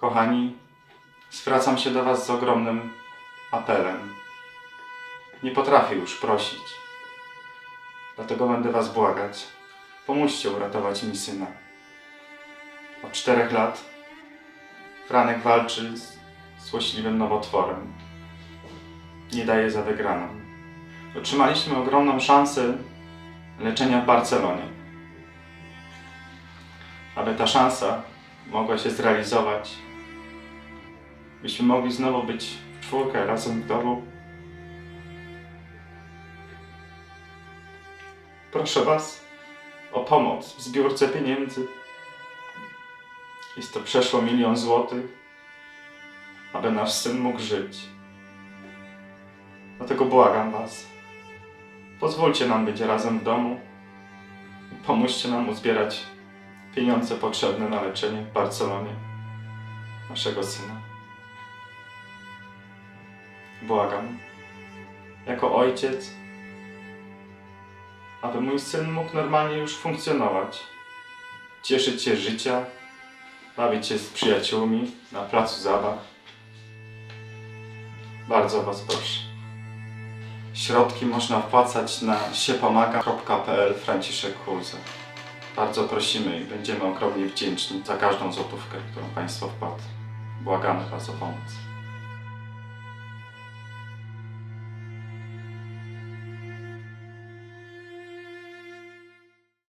Kochani, zwracam się do Was z ogromnym apelem. Nie potrafię już prosić. Dlatego będę Was błagać. Pomóżcie uratować mi syna. Od czterech lat Franek walczy z złośliwym nowotworem. Nie daje za wygraną. Otrzymaliśmy ogromną szansę leczenia w Barcelonie. Aby ta szansa mogła się zrealizować, byśmy mogli znowu być w czwórkę razem w domu. Proszę Was o pomoc w zbiórce pieniędzy. Jest to przeszło milion złotych, aby nasz syn mógł żyć. Dlatego błagam Was, pozwólcie nam być razem w domu i pomóżcie nam uzbierać pieniądze potrzebne na leczenie w Barcelonie naszego syna. Błagam, jako ojciec, aby mój syn mógł normalnie już funkcjonować, cieszyć się życia, bawić się z przyjaciółmi na placu zabaw. Bardzo Was proszę. Środki można wpłacać na siepomaga.pl Franciszek Hulze. Bardzo prosimy i będziemy ogromnie wdzięczni za każdą złotówkę, którą Państwo wpłacą. Błagamy Was o pomoc.